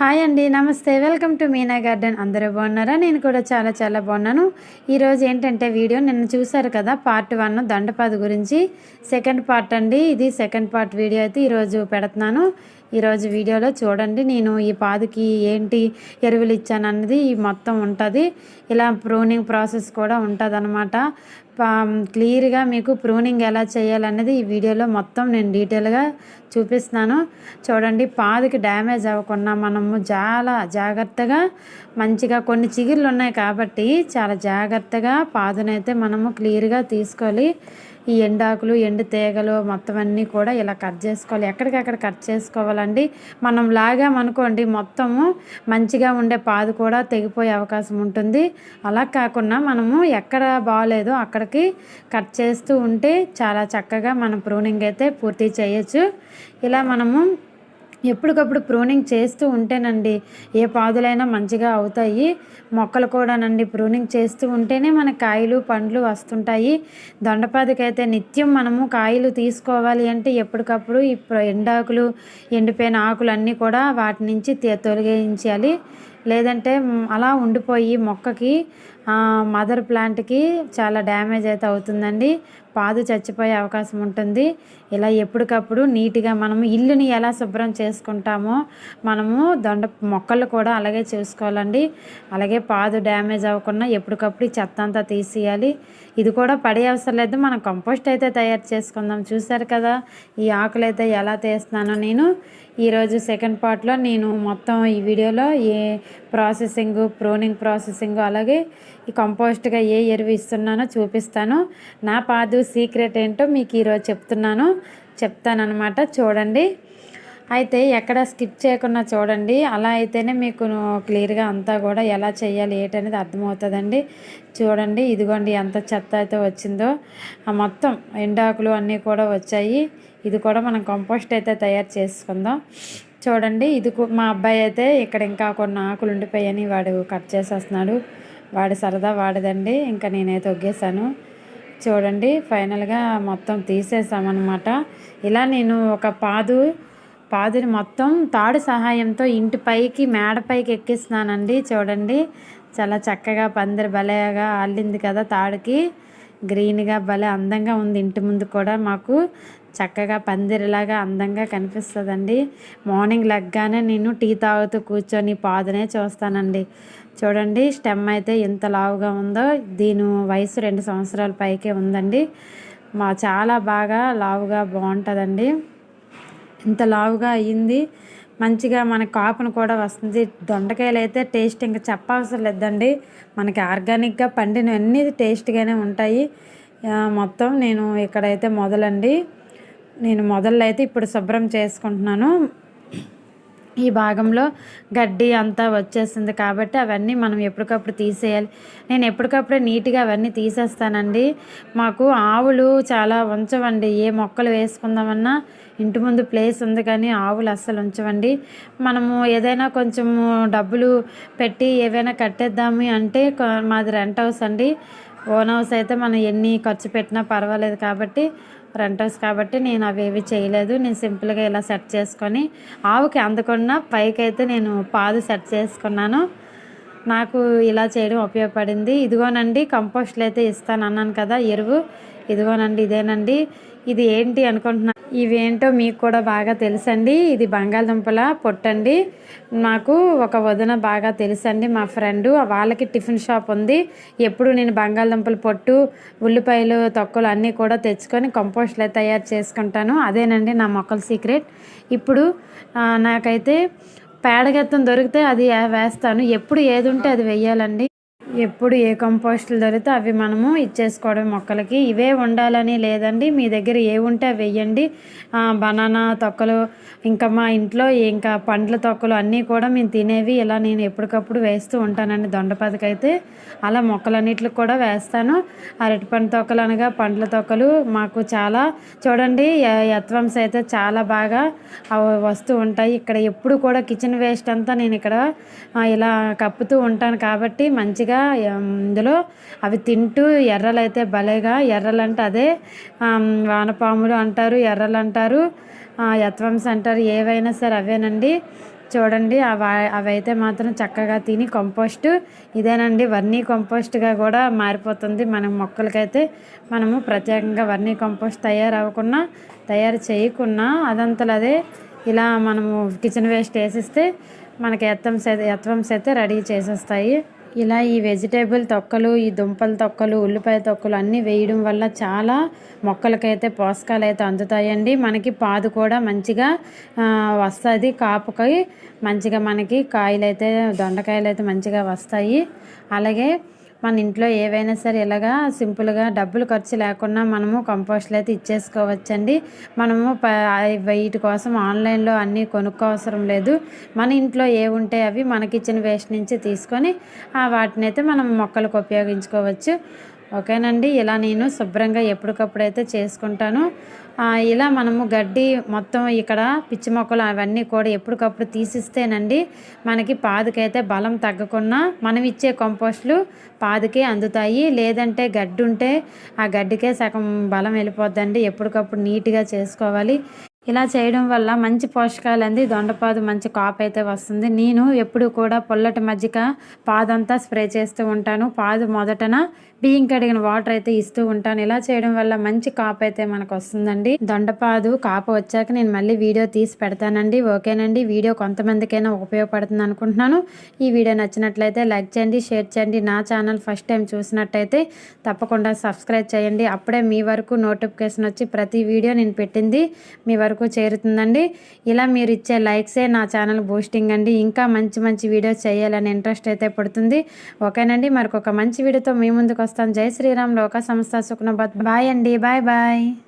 Hi అండి నమస్తే. Welcome to Meena garden. అందరూ బాగున్నారా? నేను కూడా చాలా చాలా బాగున్నాను. ఈరోజు ఏంటంటే వీడియో నిన్న చూసారు కదా పార్ట్ వన్ దండపాది గురించి. సెకండ్ పార్ట్ అండి ఇది. సెకండ్ పార్ట్ వీడియో అయితే ఈరోజు పెడుతున్నాను. ఈరోజు వీడియోలో చూడండి నేను ఈ పాదుకి ఏంటి ఎరువులు ఇచ్చాను అన్నది మొత్తం ఉంటుంది. ఇలా ప్రూనింగ్ ప్రాసెస్ కూడా ఉంటుంది అనమాట క్లియర్గా మీకు ప్రూనింగ్ ఎలా చేయాలనేది ఈ వీడియోలో మొత్తం నేను డీటెయిల్గా చూపిస్తున్నాను. చూడండి పాదుకి డ్యామేజ్ అవ్వకుండా మనము చాలా జాగ్రత్తగా మంచిగా కొన్ని చిగుర్లు ఉన్నాయి కాబట్టి చాలా జాగ్రత్తగా పాదునైతే మనము క్లియర్గా తీసుకోవాలి. ఈ ఎండాకులు ఎండు తీగలు మొత్తం అన్నీ కూడా ఇలా కట్ చేసుకోవాలి. ఎక్కడికక్కడ కట్ చేసుకోవాలండి. మనం లాగామనుకోండి మొత్తము మంచిగా ఉండే పాదు కూడా తెగిపోయే అవకాశం ఉంటుంది. అలా కాకుండా మనము ఎక్కడ బాగాలేదో అక్కడికి కట్ చేస్తూ ఉంటే చాలా చక్కగా మనం ప్రూనింగ్ అయితే పూర్తి చేయొచ్చు. ఇలా మనము ఎప్పటికప్పుడు ప్రూనింగ్ చేస్తూ ఉంటేనండి ఏ పాదులైనా మంచిగా అవుతాయి. మొక్కలు కూడానండి ప్రూనింగ్ చేస్తూ ఉంటేనే మన కాయలు పండ్లు వస్తుంటాయి. దొండపాదికైతే నిత్యం మనము కాయలు తీసుకోవాలి అంటే ఎప్పటికప్పుడు ఈ ఎండాకులు ఎండిపోయిన ఆకులు అన్నీ కూడా వాటి నుంచి తొలగించాలి. లేదంటే అలా ఉండిపోయి మొక్కకి మదర్ ప్లాంట్కి చాలా డ్యామేజ్ అయితే అవుతుందండి. పాదు చచ్చిపోయే అవకాశం ఉంటుంది. ఇలా ఎప్పటికప్పుడు నీట్గా మనము ఇల్లుని ఎలా శుభ్రం చేసుకుంటామో మనము దొండ మొక్కలు కూడా అలాగే చూసుకోవాలండి. అలాగే పాదు డ్యామేజ్ అవ్వకుండా ఎప్పటికప్పుడు చెత్త అంతా తీసేయాలి. ఇది కూడా పడే అవసరం లేదు. మనం కంపోస్ట్ అయితే తయారు చేసుకుందాం. చూసారు కదా ఈ ఆకులు అయితే ఎలా తీస్తున్నానో నేను. ఈరోజు సెకండ్ పార్ట్లో నేను మొత్తం ఈ వీడియోలో ఏ ప్రాసెసింగ్ ప్రోనింగ్ ప్రాసెసింగ్ అలాగే ఈ కంపోస్ట్గా ఏ ఎరువు ఇస్తున్నానో చూపిస్తాను. నా పాదు సీక్రెట్ ఏంటో మీకు ఈరోజు చెప్తున్నాను. చెప్తానమాట చూడండి. అయితే ఎక్కడ స్కిప్ చేయకుండా చూడండి. అలా అయితేనే మీకు క్లియర్గా అంతా కూడా ఎలా చేయాలి ఏంటనేది అర్థమవుతుందండి. చూడండి ఇదిగోండి ఎంత చెత్త అయితే వచ్చిందో. మొత్తం ఎండాకులు అన్నీ కూడా వచ్చాయి. ఇది కూడా మనం కంపోస్ట్ అయితే తయారు చేసుకుందాం. చూడండి ఇది మా అబ్బాయి అయితే ఇక్కడ ఇంకా కొన్ని ఆకులు ఉండిపోయాయని వాడు కట్ చేసేస్తున్నాడు. వాడి సరదా వాడదండి. ఇంకా నేనైతే ఒగ్గేసాను చూడండి ఫైనల్గా మొత్తం తీసేసామన్నమాట. ఇలా నేను ఒక పాదు పాదుని మొత్తం తాడు సహాయంతో ఇంటి పైకి మేడ పైకి ఎక్కిస్తున్నానండి. చూడండి చాలా చక్కగా పందిరి భలేగా అల్లింది కదా తాడుకి. గ్రీన్గా భలే అందంగా ఉంది ఇంటి ముందు కూడా మాకు. చక్కగా పందిరిలాగా అందంగా కనిపిస్తుందండి. మార్నింగ్ లెగ్గానే నేను టీ తాగుతూ కూర్చొని పాదునే చూస్తానండి. చూడండి స్టెమ్ అయితే ఎంత లావుగా ఉందో. దీని వయసు రెండు సంవత్సరాల పైకే ఉందండి. మా చాలా బాగా లావుగా బాగుంటుందండి. ఇంత లావుగా అయ్యింది. మంచిగా మన కాపును కూడా వస్తుంది. దొండకాయలు అయితే టేస్ట్ ఇంకా చెప్పవసరం లేదండి. మనకి ఆర్గానిక్గా పండినవన్నీ టేస్ట్గానే ఉంటాయి. మొత్తం నేను ఇక్కడైతే మొదలండి. నేను మొదలు అయితే ఇప్పుడు శుభ్రం చేసుకుంటున్నాను. ఈ భాగంలో గడ్డి అంతా వచ్చేసింది కాబట్టి అవన్నీ మనం ఎప్పటికప్పుడు తీసేయాలి. నేను ఎప్పటికప్పుడే నీట్గా అవన్నీ తీసేస్తానండి. మాకు ఆవులు చాలా ఉంచవండి. ఏ మొక్కలు వేసుకుందామన్నా ఇంటి ముందు ప్లేస్ ఉంది కానీ ఆవులు అస్సలు ఉంచవండి. మనము ఏదైనా కొంచెము డబ్బులు పెట్టి ఏవైనా కట్టేద్దాము అంటే మాది రెంట్ హౌస్ అండి. ఓన్ హౌస్ అయితే మనం ఎన్ని ఖర్చు పెట్టినా పర్వాలేదు కాబట్టి రెంట్ కాబట్టి నేను అవేవి చేయలేదు. నేను సింపుల్గా ఇలా సెట్ చేసుకొని ఆవుకి అందకుండా పైకి అయితే నేను పాదు సెట్ చేసుకున్నాను. నాకు ఇలా చేయడం ఉపయోగపడింది. ఇదిగోనండి కంపోస్ట్లు అయితే ఇస్తాను అన్నాను కదా ఎరువు. ఇదిగోనండి ఇదేనండి. ఇది ఏంటి అనుకుంటున్నా? ఇవేంటో మీకు కూడా బాగా తెలుసండి. ఇది బంగాళదుంపల పొట్టండి. నాకు ఒక వదిన బాగా తెలుసండి మా ఫ్రెండ్. వాళ్ళకి టిఫిన్ షాప్ ఉంది. ఎప్పుడు నేను బంగాళదుంపల పొట్టు ఉల్లిపాయలు తొక్కలు అన్నీ కూడా తెచ్చుకొని కంపోస్ట్లు తయారు చేసుకుంటాను. అదేనండి నా మొక్కల సీక్రెట్. ఇప్పుడు నాకైతే పేడగెత్తం దొరికితే అది వేస్తాను. ఎప్పుడు ఏది ఉంటే అది వెయ్యాలండి ఎప్పుడు ఏ కంపోస్టులు దొరికితే అవి మనము ఇచ్చేసుకోవడం మొక్కలకి. ఇవే ఉండాలని లేదండి. మీ దగ్గర ఏ ఉంటే వేయండి. బనానా తొక్కలు ఇంకా మా ఇంట్లో ఇంకా పండ్ల తొక్కలు అన్నీ కూడా మేము తినేవి ఇలా నేను ఎప్పటికప్పుడు వేస్తూ ఉంటానండి దొండపదకైతే అలా మొక్కలన్నిటికి కూడా వేస్తాను. అరటిపండు తొక్కలు అనగా పండ్ల తొక్కలు మాకు చాలా చూడండి ఎత్వంస్ అయితే చాలా బాగా వస్తూ ఉంటాయి. ఇక్కడ ఎప్పుడు కూడా కిచెన్ వేస్ట్ అంతా నేను ఇక్కడ ఇలా కప్పుతూ ఉంటాను కాబట్టి మంచిగా ఇందులో అవి తింటూ ఎర్రలు అయితే భలేగా ఎర్రలు అంటే అదే వానపాములు అంటారు ఎర్రలు అంటారు యత్వంస్ అంటారు ఏవైనా సరే అవేనండి. చూడండి అవి అవైతే మాత్రం చక్కగా తిని కంపోస్ట్. ఇదేనండి వర్నీ కంపోస్ట్గా కూడా మారిపోతుంది. మన మొక్కలకైతే మనము ప్రత్యేకంగా వర్నీ కంపోస్ట్ తయారవ్వకుండా తయారు చేయకున్నా అదంతలో అదే. ఇలా మనము కిచెన్ వేస్ట్ వేసిస్తే మనకి ఎత్తం ఎత్వంస్ అయితే రెడీ చేసేస్తాయి. ఇలా ఈ వెజిటేబుల్ తొక్కలు ఈ దుంపల తొక్కలు ఉల్లిపాయ తొక్కలు అన్నీ వేయడం వల్ల చాలా మొక్కలకైతే పోషకాలు అయితే అందుతాయండి. మనకి పాదు కూడా మంచిగా వస్తుంది. కాపుకి మంచిగా మనకి కాయలు అయితే దొండకాయలు అయితే మంచిగా వస్తాయి. అలాగే మన ఇంట్లో ఏవైనా సరే ఇలాగా సింపుల్గా డబ్బులు ఖర్చు లేకుండా మనము కంపోస్ట్లు అయితే ఇచ్చేసుకోవచ్చండి. మనము వీటి కోసం ఆన్లైన్లో అన్నీ కొనుక్కోవసరం లేదు. మన ఇంట్లో ఏ ఉంటే అవి మనకిచ్చిన వేస్ట్ నుంచి తీసుకొని వాటిని అయితే మనం మొక్కలకు ఉపయోగించుకోవచ్చు. ఓకేనండి? ఇలా నేను శుభ్రంగా ఎప్పటికప్పుడైతే చేసుకుంటాను. ఇలా మనము గడ్డి మొత్తం ఇక్కడ పిచ్చి మొక్కలు అవన్నీ కూడా ఎప్పటికప్పుడు తీసిస్తేనండి మనకి పాదుకైతే బలం తగ్గకుండా మనం ఇచ్చే కంపోస్ట్లు పాదుకే అందుతాయి. లేదంటే గడ్డి ఉంటే ఆ గడ్డికే సగం బలం వెళ్ళిపోద్దండి. ఎప్పటికప్పుడు నీట్గా చేసుకోవాలి. ఇలా చేయడం వల్ల మంచి పోషకాలు అంది. దొండపాదు మంచి కాపు అయితే వస్తుంది. నేను ఎప్పుడు కూడా పొల్లటి మజ్జిగ పాదంతా స్ప్రే చేస్తూ ఉంటాను. పాదు మొదటన బియ్యం కడిగిన వాటర్ అయితే ఇస్తూ ఉంటాను. ఇలా చేయడం వల్ల మంచి కాపు అయితే మనకు వస్తుందండి. దొండపాదు కాపు వచ్చాక నేను మళ్ళీ వీడియో తీసి పెడతానండి. ఓకేనండి? వీడియో కొంతమందికైనా ఉపయోగపడుతుంది అనుకుంటున్నాను. ఈ వీడియో నచ్చినట్లయితే లైక్ చేయండి షేర్ చేయండి. నా ఛానల్ ఫస్ట్ టైం చూసినట్టయితే తప్పకుండా సబ్స్క్రైబ్ చేయండి. అప్పుడే మీ వరకు నోటిఫికేషన్ వచ్చి ప్రతి వీడియో నేను పెట్టింది. మీ వరకు వరకు చేరుతుందండి. ఇలా మీరు ఇచ్చే లైక్సే నా ఛానల్ బూస్టింగ్ అండి. ఇంకా మంచి మంచి వీడియోస్ చేయాలని ఇంట్రెస్ట్ అయితే పడుతుంది. ఓకేనండి. మరొక మంచి వీడియోతో మీ ముందుకు వస్తాను. జై శ్రీరామ్ లోక సంస్థ సుఖ్నబాద్ బాయ్ అండి. Bye bye.